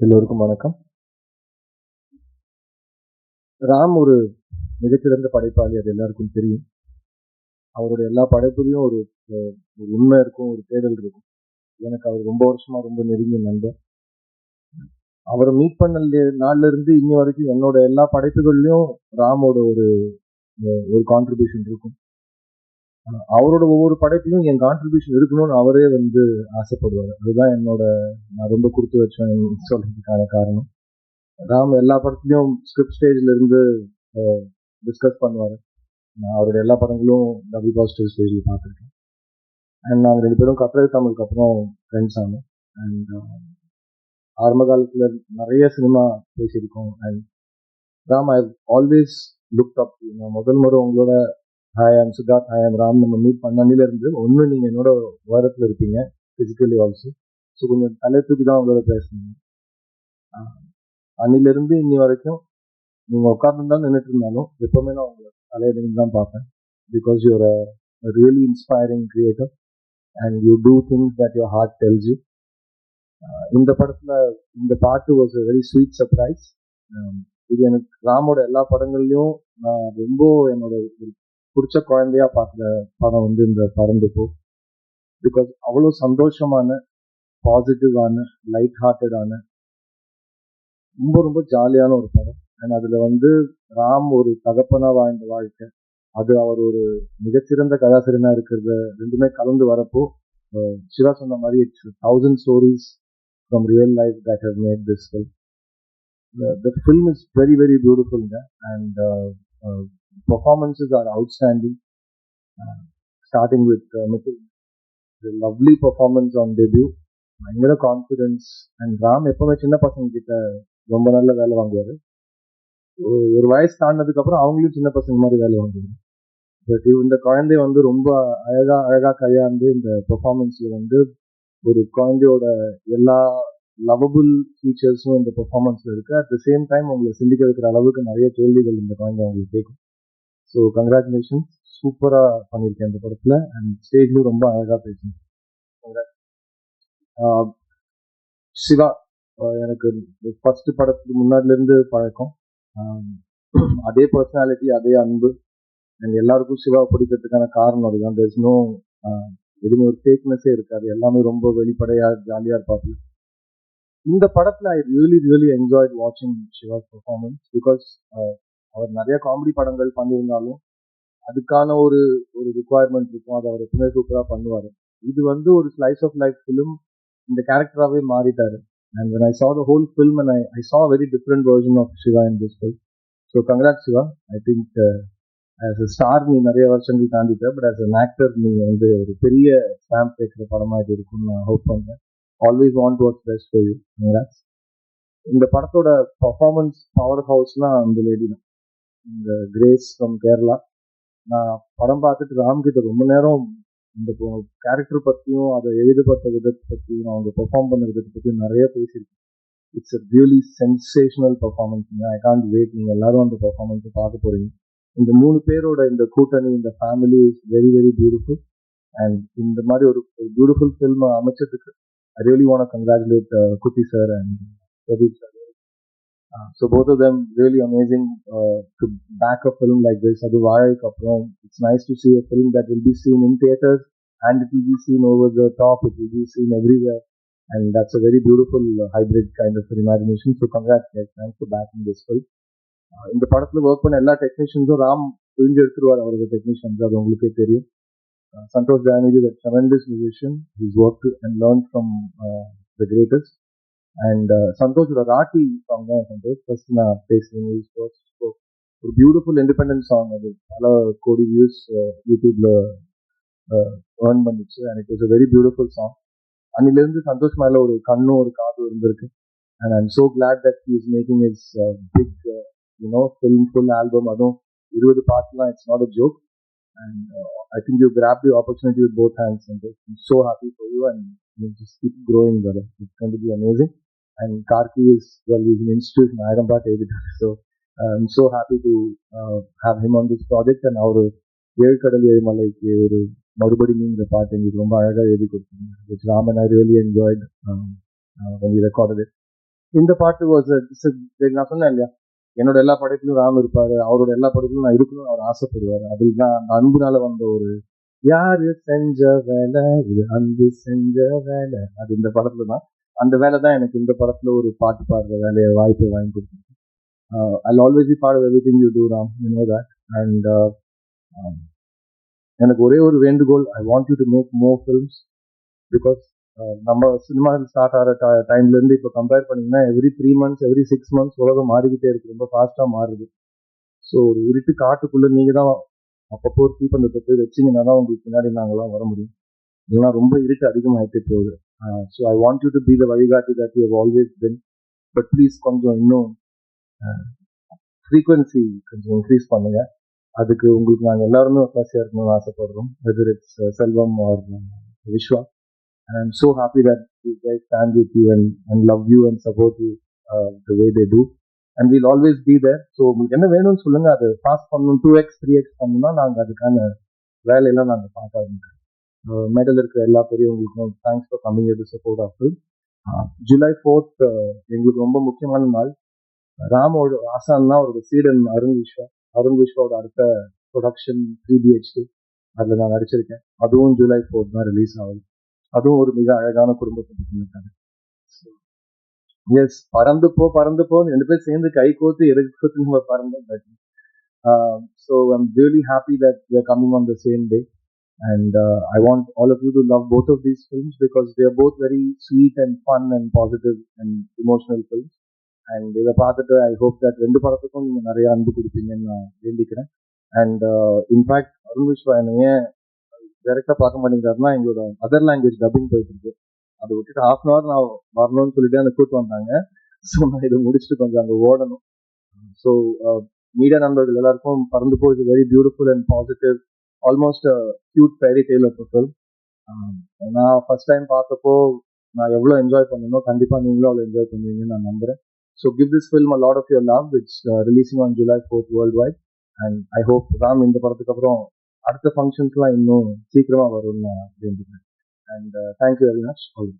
எல்லோருக்கும் வணக்கம். ராம் ஒரு மிகச்சிறந்த படைப்பாளி அது எல்லாருக்கும் தெரியும். அவருடைய எல்லா படைப்புலையும் ஒரு ஒரு உண்மை இருக்கும் ஒரு தேடல் இருக்கும். எனக்கு அவர் ரொம்ப வருஷமா ரொம்ப நெருங்கிய நண்பர். அவரை மீட் பண்ண நாள்ல இருந்து இன்னி வரைக்கும் என்னோட எல்லா படைப்புகள்லையும் ராமோட ஒரு ஒரு கான்ட்ரிபியூஷன் இருக்கும். அவரோட ஒவ்வொரு படைப்பிலும் என் கான்ட்ரிபியூஷன் இருக்கணும்னு அவரே வந்து ஆசைப்படுவார். அதுதான் என்னோட நான் ரொம்ப கொடுத்து வச்சேன் சொல்றதுக்கான காரணம். ராம் எல்லா படத்துலையும் ஸ்கிரிப்ட் ஸ்டேஜ்ல இருந்து டிஸ்கஸ் பண்ணுவார். நான் அவருடைய எல்லா படங்களும் டபுள் பாசிட்டிவ் ஸ்டேஜில் பார்த்துருக்கேன். அண்ட் நாங்கள் ரெண்டு பேரும் கட்டுரை தமிழுக்கு அப்புறம் ஃப்ரெண்ட்ஸ் ஆனோம். அண்ட் ஆரம்ப காலத்தில் நிறைய சினிமா பேசியிருக்கோம். And Ram I always look up முதல் முறை உங்களோட hi I'm Siddharth hi I'm Ram நம்ம மீட் பண்ணனிலேருந்து ஒன்று நீங்கள் என்னோட வாரத்தில் இருப்பீங்க ஃபிசிக்கலி ஆல்சோ ஸோ கொஞ்சம் தலை தூக்கி தான் உங்களோட பேசணும். அன்னிலேருந்து இன்னி வரைக்கும் நீங்கள் உட்கார்ந்துருந்தாலும் நின்றுட்டு இருந்தாலும் எப்போவுமே நான் உங்களை தலையை தான் பார்ப்பேன். Because you're really inspiring creator and you do things that your heart tells you இந்த படத்தில் இந்த பாட்டு was a very sweet surprise இது எனக்கு ராமோட எல்லா படங்கள்லையும் நான் ரொம்ப என்னோட பிடிச்ச குழந்தையா பார்க்குற படம் வந்து இந்த பறந்து போ. பிகாஸ் அவ்வளோ சந்தோஷமான பாசிட்டிவான லைட் ஹார்ட்டடான ரொம்ப ரொம்ப ஜாலியான ஒரு படம். அண்ட் அதில் வந்து ராம் ஒரு தகப்பனாக வாழ்ந்த வாழ்க்கை. அது அவர் ஒரு மிகச்சிறந்த கதாசிரியனாக இருக்கிறத ரெண்டுமே கலந்து வரப்போ சிவா சொன்ன மாதிரி it's thousand stories from real life that have made this fil the film is very very பியூட்டிஃபுல்ங்க and performances are outstanding starting with Mithil lovely performance on debut பயங்கர கான்ஃபிடன்ஸ் அண்ட் ராம் எப்பவுமே சின்ன பசங்க கிட்ட ரொம்ப நல்ல வேலை வாங்குவாரு. ஒரு- வயசு தாண்டினதுக்கப்புறம் அவங்களும் சின்ன பசங்க மாதிரி வேலை வாங்குவாங்க பட் இந்த குழந்தை வந்து ரொம்ப அழகா அழகா கையாண்டு இந்த பெர்ஃபார்மன்ஸ்ல வந்து ஒரு குழந்தையோட எல்லா லவபிள் ஃபீச்சர்ஸும் இந்த பெர்ஃபார்மன்ஸ்ல இருக்கு. அட் த சேம் டைம் உங்களை சிந்திக்க வைக்கிற அளவுக்கு நிறைய கேள்விகள் இந்த குழந்தை உங்களுக்கு கேட்கும். ஸோ கங்க்ராச்சுலேஷன்ஸ் சூப்பராக பண்ணியிருக்கேன் இந்த படத்தில். அண்ட் ஸ்டேஜ்லையும் ரொம்ப அழகாக பேசுங்க சிவா எனக்கு ஃபர்ஸ்ட் படத்துக்கு முன்னாடிலேருந்து பழக்கம். அதே பர்சனாலிட்டி அதே அன்பு. அண்ட் எல்லாருக்கும் சிவா பிடிக்கிறதுக்கான காரணம் அதுதான். There's no எதுவுமே ஒரு ஃபேக்னஸே இருக்காது. எல்லாமே ரொம்ப வெளிப்படையாக ஜாலியாக இருப்பாங்க இந்த படத்தில் ஐ ரியலி ரியலி என்ஜாய்ட் வாட்சிங் சிவாஸ் பர்ஃபார்மன்ஸ் பிகாஸ் அவர் நிறைய காமெடி படங்கள் பண்ணியிருந்தாலும் அதுக்கான ஒரு ஒரு ரிக்குவயர்மெண்ட் இருக்கும். அதை அவர் எப்பவுமே சூப்பராக பண்ணுவார். இது வந்து ஒரு ஸ்லைஸ் ஆஃப் லைஃப் ஃபிலிம் இந்த கேரக்டராகவே மாறிட்டாரு. And I I the whole film and I I I saw a very different version of Shiva in this film. So congrats Shiva. I think uh, a star நீ நிறைய வருஷங்கள் தாண்டிட்ட. But as an actor நீ வந்து ஒரு பெரிய stamp கேட்குற படமாக இது இருக்கும்னு நான் ஹோப் பண்ணுறேன் always want work best for you congrats இந்த படத்தோட பர்ஃபார்மன்ஸ் பவர் ஹவுஸ்லாம் அந்த லேடி தான். இந்த கிரேஸ் ஃப்ரம் கேரளா நான் படம் பார்த்துட்டு ராம்கிட்ட ரொம்ப நேரம் இந்த கேரக்டர் பற்றியும் அதை எழுதப்பட்ட விதத்தை பற்றியும் அவங்க பெர்ஃபார்ம் பண்ண விதத்தை பற்றியும் நிறைய பேசியிருக்கேன். It's a really sensational performance I can't wait நீங்கள் எல்லாரும் அந்த பர்ஃபார்மன்ஸை பார்க்க போறீங்க. இந்த மூணு பேரோட இந்த கூட்டணி இந்த family is very very beautiful and இந்த மாதிரி ஒரு பியூட்டிஃபுல் ஃபில்மை அமைச்சதுக்கு I really want congratulate Kutty sir and Pradeep sir so both of them really amazing uh, to back a film like this. Adu Vayakku அப்புறம் it's nice to see a film that will be seen in theaters and it will be seen over the top. It will be seen everywhere, and that's a very beautiful uh, hybrid kind of an imagination. So congrats guys, thanks for backing this film. Uh, இந்த படத்துல work பண்ண எல்லா டெக்னீஷியன்ஸும் ராம் புரிஞ்சு எடுத்துருவார் அவரோட technicians அது உங்களுக்கே தெரியும் Uh, Santosh Dayani is a tremendous musician. He's worked and learned from uh, the greatest. And சந்தோஷோட ராட்டி சாங் தான் சந்தோஷ் ஃபர்ஸ்ட் நான் பேசுறேன் ஒரு பியூட்டிஃபுல் இண்டிபெண்டன்ட் சாங் அது பல கோடி வியூஸ் யூடியூப்ல ஏர்ன் பண்ணிச்சு and it was a very beautiful song அன்னிலிருந்து Santhosh மேல ஒரு கண்ணும் ஒரு காதும் இருந்திருக்கு. And I'm so glad that is making is big you know film full album அதுவும் இருபது பாட்டுலாம் it's not a joke and I think you grab the opportunity with both hands Santhosh so happy for you and you just keep growing brother. It's going to be amazing. And Karki is well he's an institute in editor so I'm so happy to uh, have him on this project. And our ஏழு ஏழுமலைக்கு ஒரு மறுபடி நீங்கிற பாட்டு எங்களுக்கு ரொம்ப அழகாக எழுதி கொடுத்தீங்க which Ram and I really enjoyed um, uh, when we recorded it. இந்த பாட்டு வாஸ் uh, நான் சொன்னேன் இல்லையா? என்னோட எல்லா படைப்பிலும் ராம் இருப்பாரு. அவரோட எல்லா படைப்பிலும் நான் இருக்கணும்னு அவர் ஆசைப்படுவார். அதில் தான் அந்த அன்புனால வந்த ஒரு யாரு செஞ்ச வேலை? இது அன்பு செஞ்ச வேலை. அது இந்த படத்துல தான். அந்த வேலை தான் எனக்கு இந்த படத்தில் ஒரு பாட்டு பாடுற வேலையை வாய்ப்பு வாங்கி கொடுத்துருக்கு I always be part everything you do Ram you know that and எனக்கு ஒரே ஒரு வேண்டுகோள் I want you to make more films because நம்ம சினிமா ஸ்டார்ட் ஆகிற ட டைம்லேருந்து இப்போ கம்பேர் பண்ணிங்கன்னா every three months every six months உலகம் மாறிக்கிட்டே இருக்கு. ரொம்ப ஃபாஸ்ட்டாக மாறுது. ஸோ ஒரு இருட்டு காட்டுக்குள்ளே நீங்கள் தான் அப்பப்போ ஒரு தீப்பந்தத்தை போய் வச்சிங்கன்னா தான் உங்களுக்கு பின்னாடி நாங்களாம் வர முடியும். இல்லைன்னா ரொம்ப இருட்டு அதிகமாகிட்டே போகுது. So I want you to be the வழிகாட்டி that you always been but please கொஞ்சம் இன்னும் uh, ஃப்ரீக்வன்சி கொஞ்சம் இன்க்ரீஸ் பண்ணுங்க. அதுக்கு உங்களுக்கு நாங்கள் எல்லாருமே ஒத்தாசியாக இருக்கணும்னு ஆசைப்படுறோம். Whether it's Selvam or Viswa and I'm so happy that you guys stand with you and and love you and support you the way they do and will always be there so உங்களுக்கு என்ன வேணும்னு சொல்லுங்கள் அதை pass பண்ணணும் two X three X பண்ணணும்னா நாங்கள் அதுக்கான வேலையெல்லாம் நாங்கள் பார்க்க ஆரம்பிக்கிறோம். மெடல் இருக்கிற எல்லா பெரியவங்களுக்கும் thanks for coming to support of July fourth எங்களுக்கு ரொம்ப முக்கியமான நாள். ராமோட ஆசான் தான் அவரோட சீடன் அருண் விஸ்வா. அருண் விஸ்வாவோட அடுத்த ப்ரொடக்ஷன் த்ரீ அதில் நான் நடிச்சிருக்கேன். அதுவும் ஜூலை ஃபோர்த் தான் ரிலீஸ் ஆகுது. அதுவும் ஒரு மிக அழகான குடும்பத்தை பற்றின எஸ் பறந்து போ பறந்து போ. ரெண்டு பேரும் சேர்ந்து கை கோத்து எதுக்கு நம்ம பறந்தோம் but so I'm really happy that you coming on the same day and I want all of you to love both of these films because they are both very sweet and fun and positive and emotional films and இதை பார்த்துட்டு I hope that ரெண்டு படத்துக்கும் நீங்கள் நிறைய அன்பு கொடுப்பீங்கன்னு நான் வேண்டிக்கிறேன். And in fact uh, Arun Viswa ஏன் டைரக்டா பார்க்க மாட்டேங்கிறாருன்னா எங்களோட அதர் லாங்குவேஜ் டப்பிங் போயிட்டு இருக்கு. அதை விட்டுட்டு ஹாஃப் அன் அவர் நான் வரணும்னு சொல்லிட்டு அந்த கூட்டு வந்தாங்க. ஸோ நான் இதை முடிச்சுட்டு கொஞ்சம் அங்கே ஓடணும். ஸோ மீடியா uh, நண்பர்கள் எல்லாருக்கும் பறந்து போய் very beautiful and positive almost cute fairy tale of நான் ஃபர்ஸ்ட் டைம் பார்த்தப்போ நான் எவ்வளோ என்ஜாய் பண்ணணும் கண்டிப்பாக நீங்களும் அவ்வளோ என்ஜாய் பண்ணுவீங்கன்னு நான் நம்புறேன். So give this film a lot of your love it's releasing on July fourth worldwide and I hope Ram இந்த படத்துக்கு அப்புறம் அடுத்த ஃபங்க்ஷன்ஸ்லாம் இன்னும் சீக்கிரமாக வரும்னு நான் வேண்டிக்கிறேன் and thank you very much all